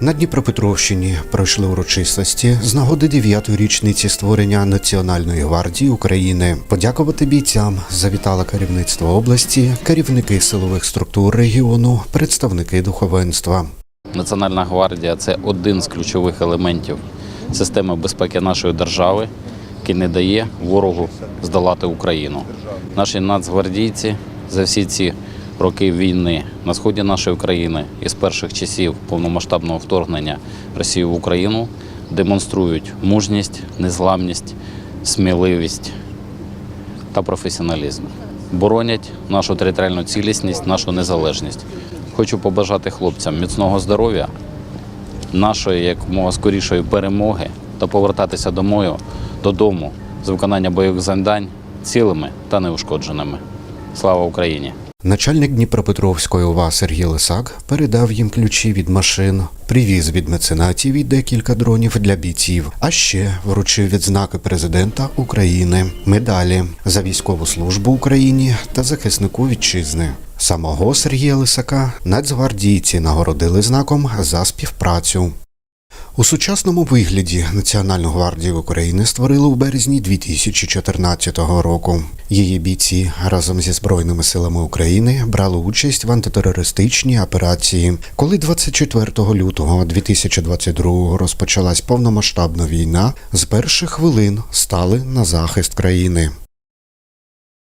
На Дніпропетровщині пройшли урочистості з нагоди 9-ї річниці створення Національної гвардії України. Подякувати бійцям завітало керівництво області, керівники силових структур регіону, представники духовенства. Національна гвардія це один з ключових елементів системи безпеки нашої держави, який не дає ворогу здолати Україну. Наші нацгвардійці за всі ці роки війни на сході нашої країни і з перших часів повномасштабного вторгнення Росії в Україну демонструють мужність, незламність, сміливість та професіоналізм. Боронять нашу територіальну цілісність, нашу незалежність. Хочу побажати хлопцям міцного здоров'я, нашої якомога скорішої перемоги та повертатися домою додому з виконання бойових завдань цілими та неушкодженими. Слава Україні! Начальник Дніпропетровської ОВА Сергій Лисак передав їм ключі від машин, привіз від меценатів і декілька дронів для бійців, а ще вручив відзнаки президента України, медалі за військову службу Україні та захиснику вітчизни. Самого Сергія Лисака нацгвардійці нагородили знаком за співпрацю. У сучасному вигляді Національну гвардію України створили у березні 2014 року. Її бійці разом зі збройними силами України брали участь в антитерористичній операції. Коли 24 лютого 2022 розпочалась повномасштабна війна, з перших хвилин стали на захист країни.